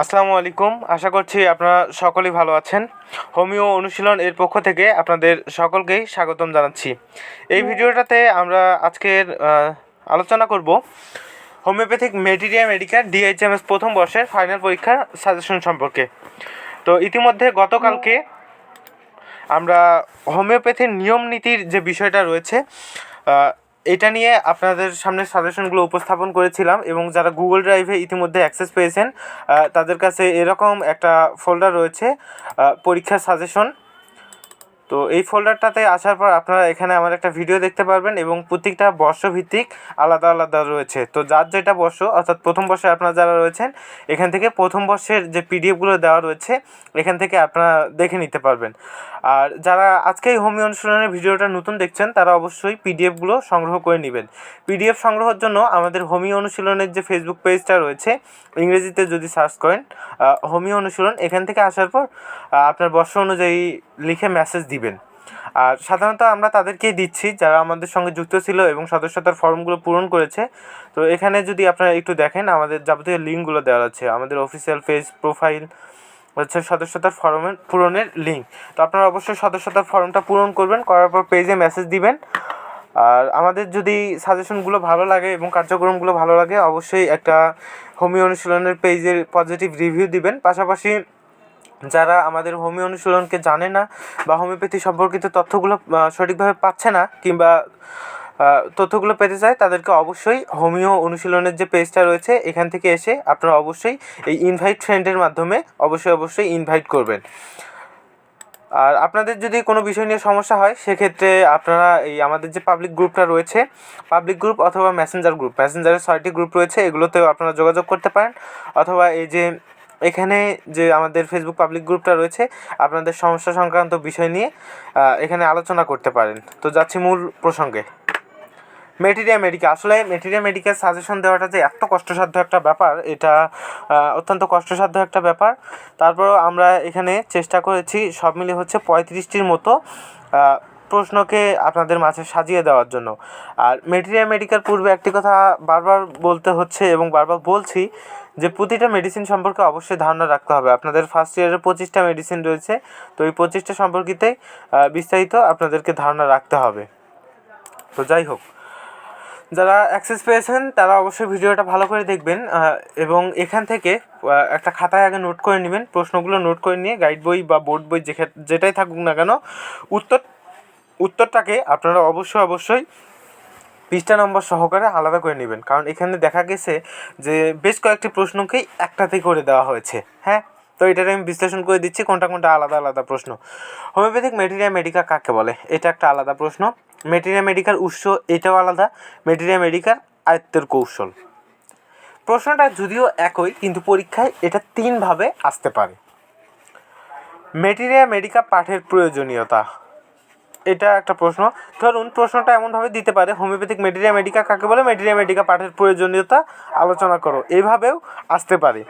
আসসালামু আলাইকুম। আশা করছি আপনারা সকলেই ভালো আছেন। হোমিও অনুশীলন এর পক্ষ থেকে আপনাদের সকলকেই স্বাগতম জানাচ্ছি। এই ভিডিওটাতে আমরা আজকের আলোচনা করব হোমিওপ্যাথিক মেটেরিয়া মেডিকেল ডিএইচএমএস প্রথম বর্ষের ফাইনাল পরীক্ষার সাজেশন সম্পর্কে। তো ইতিমধ্যে গতকালকে আমরা হোমিওপ্যাথির নিয়ম নীতির যে বিষয়টা রয়েছে এটা নিয়ে আপনাদের সামনে সাজেশনগুলো উপস্থাপন করেছিলাম এবং যারা গুগল ড্রাইভে ইতিমধ্যে অ্যাক্সেস পেয়েছেন তাদের কাছে এরকম একটা ফোল্ডার রয়েছে পরীক্ষার সাজেশন তো এই ফোল্ডারটাতে আসার পর আপনারা এখানে আমার একটা ভিডিও দেখতে পারবেন এবং প্রত্যেকটা বর্ষভিত্তিক আলাদা আলাদা রয়েছে। তো যার যেটা বর্ষ, অর্থাৎ প্রথম বর্ষে আপনারা যারা রয়েছেন, এখান থেকে প্রথম বর্ষের যে পিডিএফগুলো দেওয়া রয়েছে, এখান থেকে আপনারা দেখে নিতে পারবেন। আর যারা আজকে এই হোমিও অনুশীলনের ভিডিওটা নতুন দেখছেন, তারা অবশ্যই পিডিএফগুলো সংগ্রহ করে নেবেন। পিডিএফ সংগ্রহের জন্য আমাদের হোমিও অনুশীলনের যে ফেসবুক পেজটা রয়েছে, ইংরেজিতে যদি সার্চ করেন হোমিও অনুশীলন, এখান থেকে আসার পর আপনার বর্ষ অনুযায়ী লিখে মেসেজ দিবেন। আর সাধারণত আমরা তাদেরকেই দিচ্ছি, যারা আমাদের সঙ্গে যুক্ত ছিল এবং সদস্যতার ফর্মগুলো পূরণ করেছে। তো এখানে যদি আপনারা একটু দেখেন, আমাদের যাবতীয় লিঙ্কগুলো দেওয়া আছে। আমাদের অফিসিয়াল পেজ প্রোফাইল হচ্ছে সদস্যতার ফর্মের পূরণের লিঙ্ক তো আপনারা অবশ্যই সদস্যতার ফর্মটা পূরণ করবেন, করার পর পেজে মেসেজ দিবেন। আর আমাদের যদি সাজেশনগুলো ভালো লাগে এবং কার্যক্রমগুলো ভালো লাগে, অবশ্যই একটা হোমিও অনুশীলনের পেজের পজিটিভ রিভিউ দিবেন। পাশাপাশি যারা আমাদের হোমিও অনুশীলনকে জানে না বা হোমিওপ্যাথি সম্পর্কিত তথ্যগুলো সঠিকভাবে পাচ্ছে না কিংবা তথ্যগুলো পেতে চায়, তাদেরকে অবশ্যই হোমিও অনুশীলনের যে পেজটা রয়েছে, এখান থেকে এসে আপনারা অবশ্যই এই ইনভাইট ফ্রেন্ডের মাধ্যমে অবশ্যই অবশ্যই ইনভাইট করবেন। আর আপনাদের যদি কোনো বিষয় নিয়ে সমস্যা হয়, সেক্ষেত্রে আপনারা এই আমাদের যে পাবলিক গ্রুপটা রয়েছে পাবলিক গ্রুপ অথবা মেসেঞ্জার গ্রুপ মেসেঞ্জারের ছয়টি গ্রুপ রয়েছে, এগুলোতেও আপনারা যোগাযোগ করতে পারেন। অথবা এই যে এখানে যে আমাদের ফেসবুক পাবলিক গ্রুপটা রয়েছে, আপনাদের সমস্যা সংক্রান্ত বিষয় নিয়ে এখানে আলোচনা করতে পারেন। তো যাচ্ছি মূল প্রসঙ্গে। মেটেরিয়া মেডিকা আসলে মেটেরিয়া মেডিকেল সাজেশন দেওয়াটা যে এত কষ্টসাধ্য একটা ব্যাপার, এটা অত্যন্ত কষ্টসাধ্য একটা ব্যাপার। তারপরেও আমরা এখানে চেষ্টা করেছি, সব মিলে হচ্ছে পঁয়ত্রিশটির মতো প্রশ্নকে আপনাদের মাঝে সাজিয়ে দেওয়ার জন্য। আর মেটেরিয়া মেডিকাল পূর্বে একটি কথা বারবার বলতে হচ্ছে এবং বারবার বলছি যে প্রতিটা মেডিসিন সম্পর্কে অবশ্যই ধারণা রাখতে হবে। আপনাদের ফার্স্ট ইয়ারে পঁচিশটা মেডিসিন রয়েছে, তো এই পঁচিশটা সম্পর্কিতে বিস্তারিত আপনাদেরকে ধারণা রাখতে হবে। তো যাই হোক, যারা অ্যাক্সেস পেয়েছেন, তারা অবশ্যই ভিডিওটা ভালো করে দেখবেন এবং এখান থেকে একটা খাতায় আগে নোট করে নেবেন, প্রশ্নগুলো নোট করে নিয়ে গাইড বই বা বোর্ড বই যেটাই থাকুক না কেন, উত্তর উত্তরটাকে আপনারা অবশ্যই অবশ্যই পৃষ্ঠা নম্বর সহকারে আলাদা করে নেবেন। কারণ এখানে দেখা গেছে যে বেশ কয়েকটি প্রশ্নকেই একটাতে করে দেওয়া হয়েছে। হ্যাঁ? তো এটার আমি বিশ্লেষণ করে দিচ্ছি, কোনটা কোনটা আলাদা আলাদা প্রশ্ন। হোমিওপ্যাথিক মেটেরিয়া মেডিকা কাকে বলে? এটা একটা আলাদা প্রশ্ন। মেটেরিয়া মেডিকার উৎস এটাও আলাদা। মেটেরিয়া মেডিকার আয়ত্তের কৌশল। প্রশ্নটা যদিও একই, কিন্তু পরীক্ষায় এটা তিনভাবে আসতে পারে। মেটেরিয়া মেডিকা পাঠের প্রয়োজনীয়তা। এটা একটা প্রশ্ন। ধরুন, প্রশ্নটা এমনভাবে দিতে পারে, হোমিওপ্যাথিক মেটেরিয়া মেডিকা কাকে বলে? মেটেরিয়া মেডিকা পাঠের প্রয়োজনীয়তা আলোচনা করো। এইভাবেও আসতে পারে।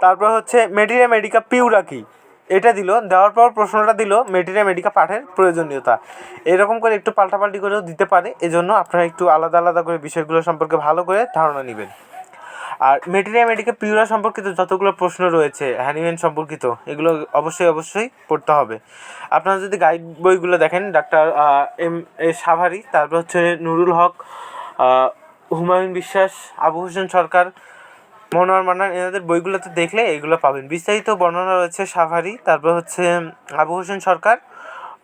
তারপর হচ্ছে মেটেরিয়া মেডিকা পিউরা কি? এটা দিল, দেওয়ার পর প্রশ্নটা দিল মেটেরিয়া মেডিকা পাঠের প্রয়োজনীয়তা। এরকম করে একটু পাল্টাপাল্টি করেও দিতে পারে, এজন্য আপনারা একটু আলাদা আলাদা করে বিষয়গুলো সম্পর্কে ভালো করে ধারণা নেবেন। আর মেটেরিয়া মেডিকা পিউরা সম্পর্কিত যতগুলো প্রশ্ন রয়েছে, হ্যানিম্যান সম্পর্কিত, এগুলো অবশ্যই অবশ্যই পড়তে হবে। আপনারা যদি গাইড বইগুলো দেখেন, ডাক্তার এম, এ, সাভারি, তারপর হচ্ছে নুরুল হক হুমায়ুন বিশ্বাস, আবু হোসেন সরকার, মনোয়ার মান্নান, এনাদের বইগুলোতে দেখলে এগুলো পাবেন। বিস্তারিত বর্ণনা রয়েছে সাভারি, তারপর হচ্ছে আবু হোসেন সরকার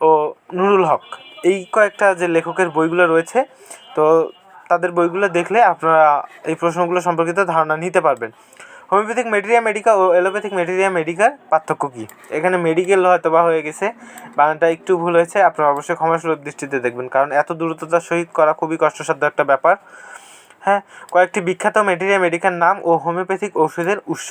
ও নুরুল হক। এই কয়েকটা যে লেখকের বইগুলো রয়েছে, তো তাদের বইগুলো দেখলে আপনারা এই প্রশ্নগুলো সম্পর্কিত ধারণা নিতে পারবেন। হোমিওপ্যাথিক মেটেরিয়া মেডিকা ও অ্যালোপ্যাথিক মেটেরিয়া মেডিকার পার্থক্য কী? এখানে মেডিকেল হয়তো বা হয়ে গেছে, বানানটা একটু ভুল হয়েছে, আপনারা অবশ্যই ক্ষমাসুলভ দৃষ্টিতে দেখবেন, কারণ এত দ্রুততার সহিত করা খুবই কষ্টসাধ্য একটা ব্যাপার। হ্যাঁ কয়েকটি বিখ্যাত মেটেরিয়া মেডিকার নাম ও হোমিওপ্যাথিক ঔষধের উৎস।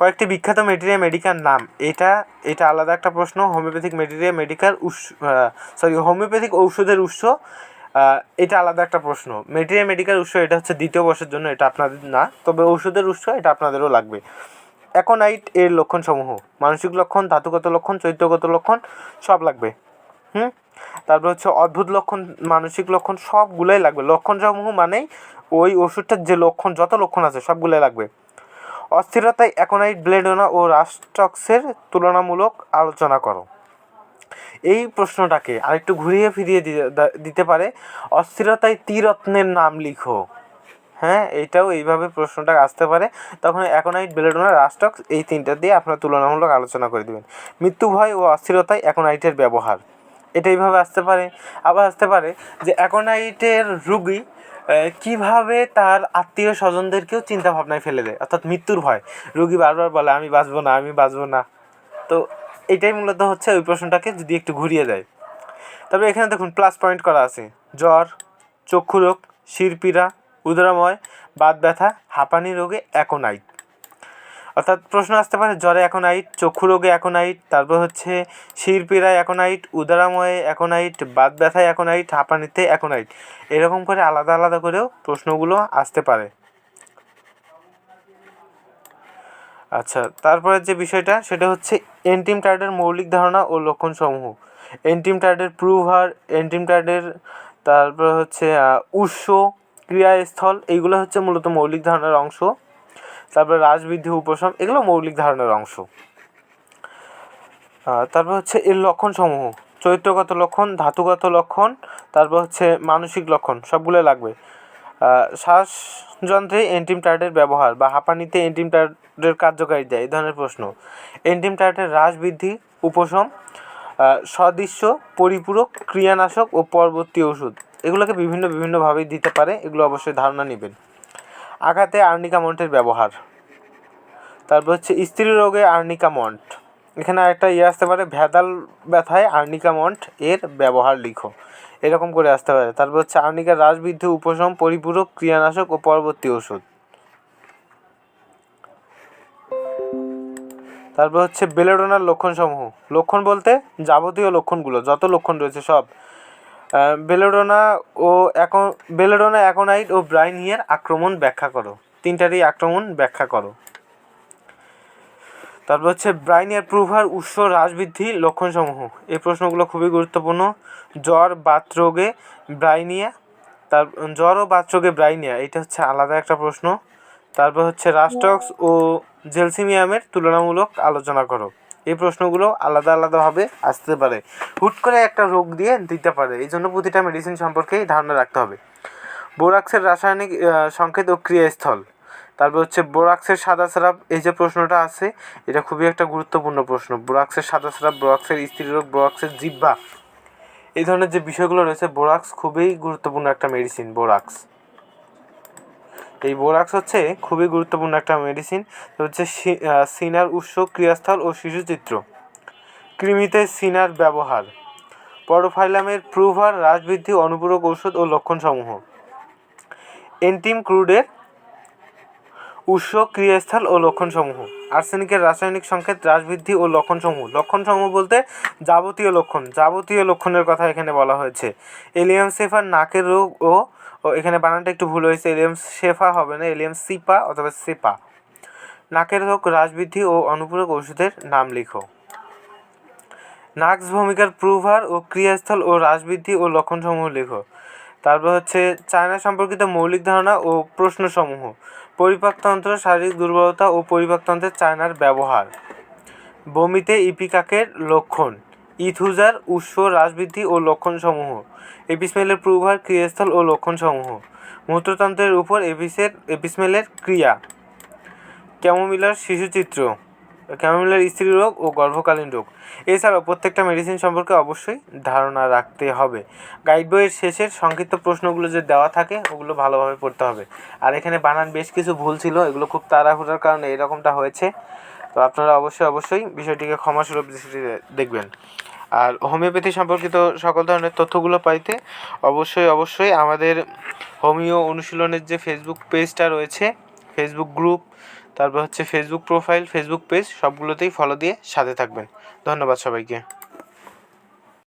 কয়েকটি বিখ্যাত মেটেরিয়া মেডিকার নাম, এটা এটা আলাদা একটা প্রশ্ন, হোমিওপ্যাথিক মেটেরিয়া মেডিকার উৎস সরি হোমিওপ্যাথিক ঔষধের উৎস এটা আলাদা একটা প্রশ্ন। মেটেরিয়া মেডিকাল উৎস এটা হচ্ছে দ্বিতীয় বর্ষের জন্য, এটা আপনাদের না, তবে ঔষধের উৎস এটা আপনাদেরও লাগবে। অ্যাকোনাইট এর লক্ষণসমূহ, মানসিক লক্ষণ, ধাতুগত লক্ষণ, চরিত্রগত লক্ষণ, সব লাগবে। হুম? তারপর হচ্ছে অদ্ভুত লক্ষণ, মানসিক লক্ষণ, সবগুলোই লাগবে। লক্ষণসমূহ মানেই ওই ওষুধটার যে লক্ষণ, যত লক্ষণ আছে, সবগুলোই লাগবে। অস্থিরতায় অ্যাকোনাইট ব্লেডোনা ও রাস্টক্সের তুলনামূলক আলোচনা করো। এই প্রশ্নটাকে আরেকটু ঘুরিয়ে ফিরিয়ে দিতে পারে। অস্থিরতায় ত্রিরত্নের নাম লিখো। হ্যাঁ এইটাও এইভাবে প্রশ্নটা আসতে পারে। তখন অ্যাকোনাইট বেলেডোনা রাস্টক্স এই তিনটা দিয়ে আপনারা তুলনামূলক আলোচনা করে দেবেন। মৃত্যু ভয় ও অস্থিরতায় অ্যাকোনাইটের ব্যবহার। এটা এইভাবে আসতে পারে। আবার আসতে পারে যে অ্যাকোনাইটের রুগী কীভাবে তার আত্মীয় স্বজনদেরকেও চিন্তা ভাবনায় ফেলে দেয়। অর্থাৎ মৃত্যুর ভয়। রুগী বারবার বলে, আমি বাঁচবো না, আমি বাঁচবো না। তো এটাই মূলত হচ্ছে ওই প্রশ্নটাকে যদি একটু ঘুরিয়ে দেয়। তবে এখানে দেখুন প্লাস পয়েন্ট করা আছে। জ্বর, চক্ষু রোগ শিরপীড়া উদরাময়, বাত ব্যথা, হাঁপানি রোগে অ্যাকোনাইট অর্থাৎ প্রশ্ন আসতে পারে, জ্বরে অ্যাকোনাইট চক্ষু রোগে অ্যাকোনাইট তারপর হচ্ছে শিরপীড়ায় অ্যাকোনাইট উদরাময়ে অ্যাকোনাইট বাত ব্যথায় অ্যাকোনাইট হাঁপানিতে অ্যাকোনাইট এরকম করে আলাদা আলাদা করেও প্রশ্নগুলো আসতে পারে। আচ্ছা তারপরে যে বিষয়টা, সেটা হচ্ছে এন্টিম টার্ডের মৌলিক ধারণা ও লক্ষণসমূহ। এন্টিম টার্ডের প্রুভার এন্টিম টার্ডের তারপর হচ্ছে উৎস, ক্রিয়াস্থল, এইগুলো হচ্ছে মূলত মৌলিক ধারণার অংশ। তারপরে রাজবৃদ্ধি উপশম, এগুলো মৌলিক ধারণার অংশ। তারপর হচ্ছে এর লক্ষণসমূহ। চরিত্রগত লক্ষণ, ধাতুগত লক্ষণ, তারপর হচ্ছে মানসিক লক্ষণ সবগুলো লাগবে। শ্বাসযন্ত্রে এন্টিম টার্ডের ব্যবহার বা হাঁপানিতে এন্টিম টার্ডের কার্যকারিতা, এই ধরনের প্রশ্ন। এন্টিম টার্ডের হ্রাস বৃদ্ধি, উপশম সদৃশ্য, পরিপূরক, ক্রিয়ানাশক ও পরবর্তী ওষুধ। এগুলোকে বিভিন্ন বিভিন্নভাবেই দিতে পারে, এগুলো অবশ্যই ধারণা নেবেন। আঘাতে আর্নিকা মন্টের ব্যবহার। তারপর হচ্ছে স্ত্রী রোগে আর্নিকা মন্ট। এখানে আরেকটা ইয়ে আসতে পারে, ভেদাল ব্যথায় আর্নিকা মন্ট এর ব্যবহার লিখো। এরকম করে আসতে পারে। তারপর হচ্ছে আর্নিকার হ্রাসবৃদ্ধি উপশম, পরিপূরক, ক্রিয়ানাশক ও পরবর্তী ওষুধ। তারপর হচ্ছে বেলেডোনার লক্ষণসমূহ। লক্ষণ বলতে যাবতীয় লক্ষণগুলো, যত লক্ষণ রয়েছে সব। বেলেডোনা ও এখন বেলেডোনা অ্যাকোনাইট ও ব্রাইনিয়ের আক্রমণ ব্যাখ্যা করো। তিনটারই আক্রমণ ব্যাখ্যা করো। তারপর হচ্ছে ব্রাইনিয়ার প্রুভার উৎস হ্রাস হ্রাসবৃদ্ধি লক্ষণসমূহ। এই প্রশ্নগুলো খুবই গুরুত্বপূর্ণ। জ্বর, বাত রোগে ব্রাইনিয়া, তার জ্বর ও বাত রোগে ব্রাইনিয়া এটা হচ্ছে আলাদা একটা প্রশ্ন। তারপর হচ্ছে রাস্টক্স ও জেলসিমিয়ামের তুলনামূলক আলোচনা করো। এই প্রশ্নগুলো আলাদা আলাদাভাবে আসতে পারে। হুট করে একটা রোগ দিয়ে দিতে পারে। এই জন্য প্রতিটা মেডিসিন সম্পর্কেই ধারণা রাখতে হবে। বোরাক্সের রাসায়নিক সংকেত ও ক্রিয়াস্থল। তারপর হচ্ছে বোরাক্সের সাদা স্রাব। এই যে প্রশ্নটা আছে, এটা খুবই একটা গুরুত্বপূর্ণ প্রশ্ন। বোরাক্সের সাদা স্রাব, বোরাক্সের স্ত্রীরোগ বোরাক্সের জিব্বা এই ধরনের যে বিষয়গুলো রয়েছে, বোরাক্স খুবই গুরুত্বপূর্ণ একটা মেডিসিন বোরাক্স। এই বোরাক্স হচ্ছে খুবই গুরুত্বপূর্ণ একটা মেডিসিন হচ্ছে সিনার উৎস, ক্রিয়াস্থল ও শিশুচিত্র। কৃমিতে সিনার ব্যবহার। পরোফাইলামের প্রুভার হ্রাসবৃদ্ধি অনুপূরক ঔষধ ও লক্ষণসমূহ। এন্টিম ক্রুডের উৎস, ক্রিয়াস্থল ও লক্ষণসমূহ। আর্সেনিকের রাসায়নিক সংকেত, হ্রাসবৃদ্ধি ও লক্ষণসমূহ। লক্ষণসমূহ বলতে যাবতীয় লক্ষণ। যাবতীয় লক্ষণের কথা এখানে বলা হয়েছে। এলিয়াম সেফার নাকের রোগ ও এখানে বানানটা একটু ভুল হয়েছে। এলিয়াম শেফা হবে না, এলিয়াম সিপা অথবা সেপা। নাকের রোগ, হ্রাসবৃদ্ধি ও অনুপূরক ওষুধের নাম লিখো। নাক্স ভূমিকার প্রুভার ও ক্রিয়াস্থল ও হ্রাসবৃদ্ধি ও লক্ষণসমূহ লেখো। তারপর হচ্ছে চায়না সম্পর্কিত মৌলিক ধারণা ও প্রশ্নসমূহ, পরিপাকতন্ত্র, শারীরিক দুর্বলতা ও পরিপাকতন্ত্রের চায়নার ব্যবহার। বমিতে ইপিকাকের লক্ষণ, ইথুজার উৎস হ্রাসবৃদ্ধি ও লক্ষণসমূহ, এপিসমেলের প্রভার ক্রিয়াস্থল ও লক্ষণসমূহ, মূত্রতন্ত্রের উপর এপিসের, এপিসমেলের ক্রিয়া। ক্যামোমিলার শিশুচিত্র ক্যামোমিলার স্ত্রী রোগ ও গর্ভকালীন রোগ। এছাড়াও প্রত্যেকটা মেডিসিন সম্পর্কে অবশ্যই ধারণা রাখতে হবে। গাইড বইয়ের শেষের সংক্ষিপ্ত প্রশ্নগুলো যে দেওয়া থাকে, ওগুলো ভালোভাবে পড়তে হবে। আর এখানে বানান বেশ কিছু ভুল ছিল, এগুলো খুব তাড়াহুড়ার কারণে এরকমটা হয়েছে। তো আপনারা অবশ্যই অবশ্যই বিষয়টিকে ক্ষমাসুলভ দৃষ্টিতে দেখবেন। আর হোমিওপ্যাথি সম্পর্কিত সকল ধরনের তথ্যগুলো পাইতে অবশ্যই অবশ্যই আমাদের হোমিও অনুশীলনের যে ফেসবুক পেজটা রয়েছে ফেসবুক গ্রুপ তারপর হচ্ছে ফেসবুক প্রোফাইল ফেসবুক পেজ সবগুলোতেই ফলো দিয়ে সাথে থাকবেন। ধন্যবাদ সবাইকে।